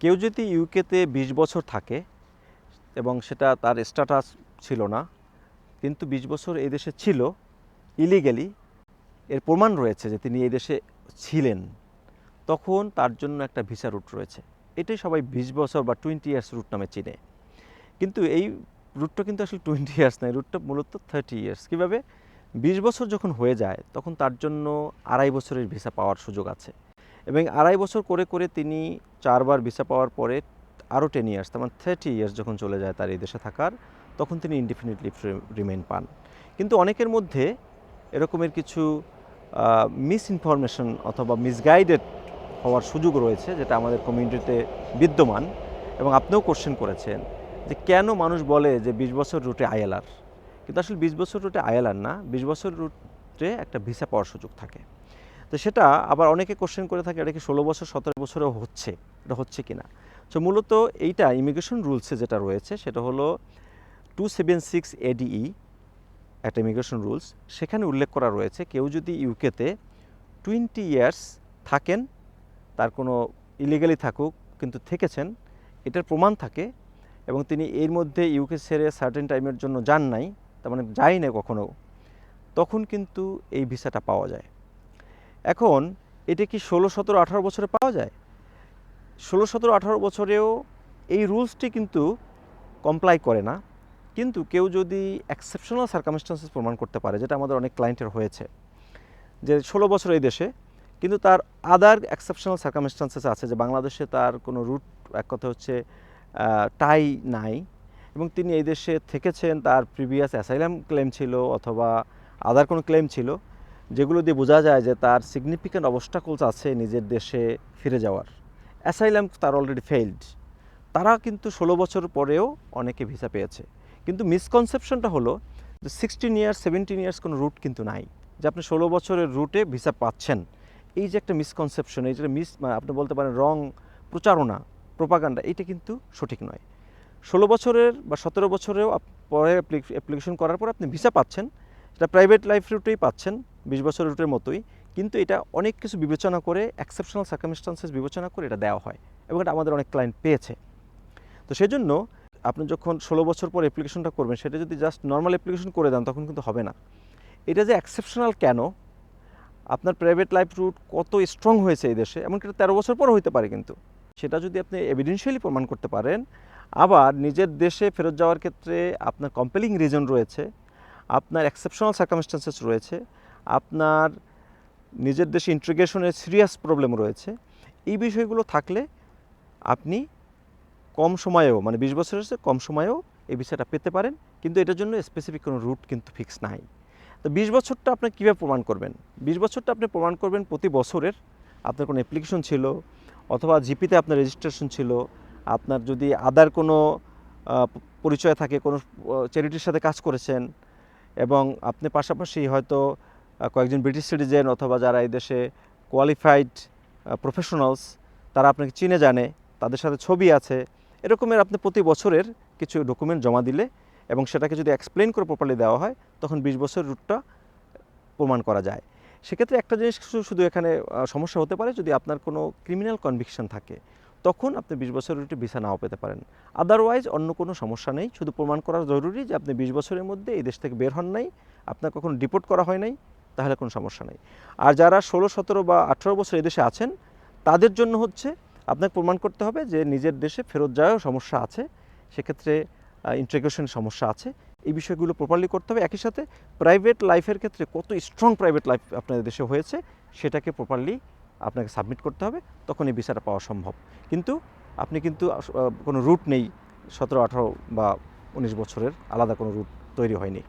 কেউ যদি ইউকেতে বিশ বছর থাকে এবং সেটা তার স্ট্যাটাস ছিল না, কিন্তু বিশ বছর এই দেশে ছিল ইলিগ্যালি এর প্রমাণ রয়েছে যে তিনি এই দেশে ছিলেন, তখন তার জন্য একটা ভিসা রুট রয়েছে। এটাই সবাই বিশ বছর বা টোয়েন্টি ইয়ার্স রুট নামে চিনে। কিন্তু এই রুটটা কিন্তু আসলে টোয়েন্টি ইয়ার্স নয় রুটটা মূলত থার্টি ইয়ার্স কীভাবে? বিশ বছর যখন হয়ে যায়, তখন তার জন্য আড়াই বছরের ভিসা পাওয়ার সুযোগ আছে। এবং আড়াই বছর করে করে তিনি চারবার ভিসা পাওয়ার পরে আরও টেন ইয়ার্স তার মানে থার্টি ইয়ার্স যখন চলে যায় তার এই দেশে থাকার, তখন তিনি ইনডিফিনিট রিমেইন পান। কিন্তু অনেকের মধ্যে এরকমের কিছু মিস ইনফরমেশন অথবা মিসগাইডেড হওয়ার সুযোগ রয়েছে, যেটা আমাদের কমিউনিটিতে বিদ্যমান এবং আপনিও কোশ্চেন করেছেন যে কেন মানুষ বলে যে বিশ বছর রুটে আইএলআর কিন্তু আসলে বিশ বছর রুটে আইএলআর না, বিশ বছর রুটে একটা ভিসা পাওয়ার সুযোগ থাকে। তো সেটা আবার অনেকে কোশ্চেন করে থাকে, এটা কি ষোলো বছর, সতেরো বছরেও হচ্ছে? এটা হচ্ছে কি না তো মূলত এইটা ইমিগ্রেশন রুলসে যেটা রয়েছে, সেটা হলো টু সেভেন সিক্স এডিই একটা ইমিগ্রেশন রুলস সেখানে উল্লেখ করা রয়েছে, কেউ যদি ইউকেতে টোয়েন্টি ইয়ার্স থাকেন, তার কোনো ইলিগালি থাকুক, কিন্তু থেকেছেন, এটার প্রমাণ থাকে এবং তিনি এর মধ্যে ইউকে ছেড়ে সার্টেন টাইমের জন্য যান নাই, তার মানে যাই না কখনো, তখন কিন্তু এই ভিসাটা পাওয়া যায়। এখন এটা কি ষোলো, সতেরো, আঠারো বছরে পাওয়া যায়? ষোলো, সতেরো, আঠারো বছরেও এই রুলসটি কিন্তু কমপ্লাই করে না। কিন্তু কেউ যদি এক্সেপশনাল সার্কামস্টান্সেস প্রমাণ করতে পারে, যেটা আমাদের অনেক ক্লায়েন্টের হয়েছে, যে ষোলো বছর এই দেশে, কিন্তু তার আদার এক্সেপশনাল সার্কামস্টান্সেস আছে, যে বাংলাদেশে তার কোনো রুট এক কথা হচ্ছে টাই নাই, এবং তিনি এই দেশে থেকেছেন, তার প্রিভিয়াস অ্যাসাইলাম ক্লেম ছিল, অথবা আদার কোনো ক্লেম ছিল। যেগুলো দিয়ে বোঝা যায় যে তার সিগনিফিক্যান্ট অবস্টাকলস আছে নিজের দেশে ফিরে যাওয়ার। অ্যাসাইলাম তার অলরেডি ফেইলড তারা কিন্তু ষোলো বছর পরেও অনেকে ভিসা পেয়েছে। কিন্তু মিসকনসেপশনটা হলো যে সিক্সটিন ইয়ার্স সেভেন্টিন ইয়ার্স কোনো রুট কিন্তু নাই। যে আপনি ষোলো বছরের রুটে ভিসা পাচ্ছেন। এই যে একটা মিসকনসেপশন এই যে মিস আপনি বলতে পারেন রং প্রচারণা প্রোপাগান্ডা এটা কিন্তু সঠিক নয়। ষোলো বছরের বা সতেরো বছরেও পরে অ্যাপ্লিকেশন করার পর আপনি ভিসা পাচ্ছেন। সেটা প্রাইভেট লাইফ রুটেই পাচ্ছেন, বিশ বছর রুটের মতোই। কিন্তু এটা অনেক কিছু বিবেচনা করে এক্সেপশনাল সার্কামস্টান্সেস বিবেচনা করে এটা দেওয়া হয় এবং এটা আমাদের অনেক ক্লায়েন্ট পেয়েছে। তো সেজন্য আপনি যখন ষোলো বছর পর অ্যাপ্লিকেশনটা করবেন, সেটা যদি জাস্ট নর্মাল অ্যাপ্লিকেশন করে দেন, তখন কিন্তু হবে না। এটা যে এক্সেপশনাল কেন? আপনার প্রাইভেট লাইফ রুট কত স্ট্রং হয়েছে এই দেশে, এমনকি এটা তেরো বছর পরও হইতে পারে কিন্তু। সেটা যদি আপনি এভিডেন্সিয়ালি প্রমাণ করতে পারেন, আবার নিজের দেশে ফেরত যাওয়ার ক্ষেত্রে আপনার কম্পেলিং রিজন রয়েছে আপনার এক্সেপশনাল সার্কামস্টান্সেস রয়েছে, আপনার নিজের দেশে ইন্টিগ্রেশনের সিরিয়াস প্রবলেম রয়েছে, এই বিষয়গুলো থাকলে আপনি কম সময়েও মানে বিশ বছরের কম সময়েও এই বিষয়টা পেতে পারেন, কিন্তু এটার জন্য স্পেসিফিক কোনো রুট কিন্তু ফিক্স নাই। তো বিশ বছরটা আপনি কীভাবে প্রমাণ করবেন? বিশ বছরটা আপনি প্রমাণ করবেন প্রতি বছরের আপনার কোনো অ্যাপ্লিকেশন ছিল, অথবা জিপিতে আপনার রেজিস্ট্রেশন ছিল, আপনার যদি আদার কোনো পরিচয় থাকে, কোনো চ্যারিটির সাথে কাজ করেছেন এবং আপনি পাশাপাশি হয়তো কয়েকজন ব্রিটিশ সিটিজেন অথবা যারা এই দেশে কোয়ালিফাইড প্রফেশনালস তারা আপনাকে চিনে জানে, তাদের সাথে ছবি আছে। এরকমের আপনি প্রতি বছরের কিছু ডকুমেন্ট জমা দিলে এবং সেটাকে যদি এক্সপ্লেন করে প্রপারলি দেওয়া হয়, তখন বিশ বছর রুটটা প্রমাণ করা যায়। সেক্ষেত্রে একটা জিনিস শুধু- এখানে সমস্যা হতে পারে যদি আপনার কোনো ক্রিমিনাল কনভিকশন থাকে। তখন আপনি বিশ বছরের একটি ভিসা নাও পেতে পারেন। আদারওয়াইজ অন্য কোনো সমস্যা নেই। শুধু প্রমাণ করা জরুরি যে আপনি বিশ বছরের মধ্যে এই দেশ থেকে বের হন নাই, আপনার কখনো ডিপোর্ট করা হয় নাই, তাহলে কোনো সমস্যা নেই। আর যারা ষোলো, সতেরো বা আঠারো বছর এদেশে আছেন, তাদের জন্য হচ্ছে আপনাকে প্রমাণ করতে হবে যে নিজের দেশে ফেরত যাওয়ার সমস্যা আছে। সেক্ষেত্রে ইন্টিগ্রেশন সমস্যা আছে। এই বিষয়গুলো প্রপারলি করতে হবে। একই সাথে প্রাইভেট লাইফের ক্ষেত্রে কত স্ট্রং প্রাইভেট লাইফ আপনাদের দেশে হয়েছে, সেটাকে প্রপারলি আপনাকে সাবমিট করতে হবে তখন এই ভিসাটা পাওয়া সম্ভব। কিন্তু আপনি কিন্তু কোনো রুট নেই, সতেরো, আঠারো বা উনিশ বছরের আলাদা কোনো রুট তৈরি হয়নি।